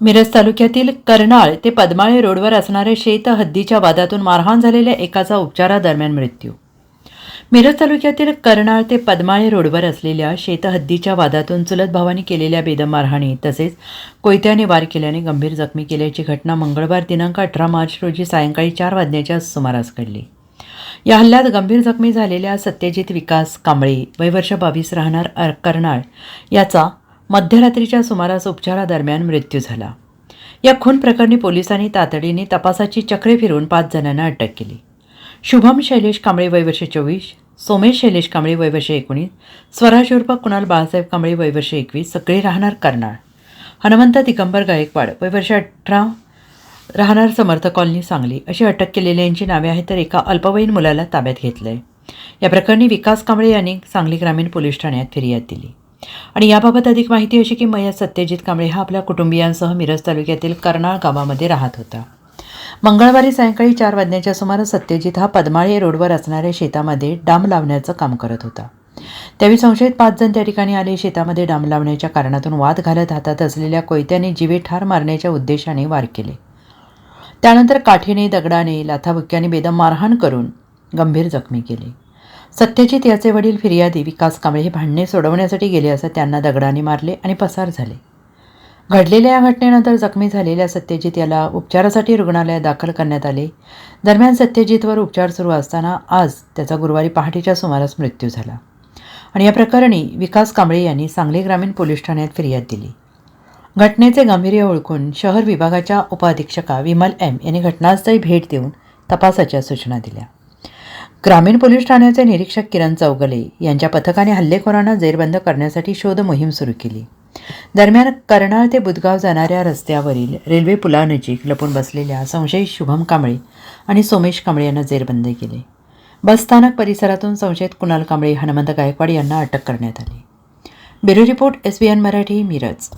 मिरज तालुक्यातील कर्नाळ ते पद्माळे रोडवर असणाऱ्या शेत हद्दीच्या वादातून मारहाण झालेल्या एकाचा उपचारादरम्यान मृत्यू. मिरज तालुक्यातील कर्नाळ ते पद्माळे रोडवर असलेल्या शेतहद्दीच्या वादातून चुलत भावाने केलेल्या बेदम मारहाणी तसेच कोयत्याने वार केल्याने गंभीर जखमी केल्याची घटना मंगळवार दिनांक अठरा मार्च रोजी सायंकाळी चार वाजण्याच्या सुमारास घडली. या हल्ल्यात गंभीर जखमी झालेल्या सत्यजित विकास कांबळे वय वर्ष बावीस राहणार अर- कर्नाळ याचा मध्यरात्रीच्या सुमारास उपचारादरम्यान मृत्यू झाला. या खून प्रकरणी पोलिसांनी तातडीने तपासाची चक्रे फिरवून पाच जणांना अटक केली. शुभम शैलेश कांबळे वयवर्षे चोवीस सोमेश शैलेश कांबळे वयवर्षे एकोणीस स्वराज उर्फ कुणाल बाळासाहेब कांबळे वयवर्षे एकवीस सगळे राहणार कर्नाळ. हनुमंत दिगंबर गायकवाड वयवर्ष अठरा राहणार समर्थ कॉलनी सांगली. अशी अटक केलेल्यांची नावे आहेत तर एका अल्पवयीन मुलाला ताब्यात घेतलं आहे या प्रकरणी विकास कांबळे यांनी सांगली ग्रामीण पोलीस ठाण्यात फिर्याद दिली. आणि याबाबत अधिक माहिती अशी की मयत सत्यजित कांबळे हा आपल्या कुटुंबियांसह मिरज तालुक्यातील कर्नाळ गावामध्ये राहत होता. मंगळवारी सायंकाळी चार वाजण्याच्या सुमारास सत्यजित हा पद्माळे रोडवर असणाऱ्या शेतामध्ये डाम लावण्याचं काम करत होता. त्यावेळी संशयित पाच जण त्या ठिकाणी आले. शेतामध्ये डाम लावण्याच्या कारणातून वाद घालत हातात असलेल्या कोयत्याने जीवे ठार मारण्याच्या उद्देशाने वार केले. त्यानंतर काठीने दगडाने लाथाबुक्क्याने बेदम मारहाण करून गंभीर जखमी केले. सत्यजित याचे वडील फिर्यादी विकास कांबळे हे भांडणे सोडवण्यासाठी गेले असं त्यांना दगडाने मारले आणि पसार झाले. घडलेल्या या घटनेनंतर जखमी झालेल्या सत्यजित याला उपचारासाठी रुग्णालयात दाखल करण्यात आले. दरम्यान सत्यजितवर उपचार सुरू असताना आज त्याचा गुरुवारी पहाटेच्या सुमारास मृत्यू झाला. आणि या प्रकरणी विकास कांबळे यांनी सांगली ग्रामीण पोलीस ठाण्यात फिर्याद दिली. घटनेचे गांभीर्य ओळखून शहर विभागाच्या उपअधीक्षका विमल एम यांनी घटनास्थळी भेट देऊन तपासाच्या सूचना दिल्या. ग्रामीण पोलीस ठाण्याचे निरीक्षक किरण चौगले यांच्या पथकाने हल्लेखोरांना जेरबंद करण्यासाठी शोध मोहीम सुरू केली. दरम्यान कर्नाळ ते बुदगाव जाणाऱ्या रस्त्यावरील रेल्वे पुलानजीक लपून बसलेल्या संशयित शुभम कांबळे आणि सोमेश कांबळे यांना जेरबंद केले. बसस्थानक परिसरातून संशयित कुणाल कांबळे हनुमंत गायकवाड यांना अटक करण्यात आली. Bureau report S B N Marathi Miraj.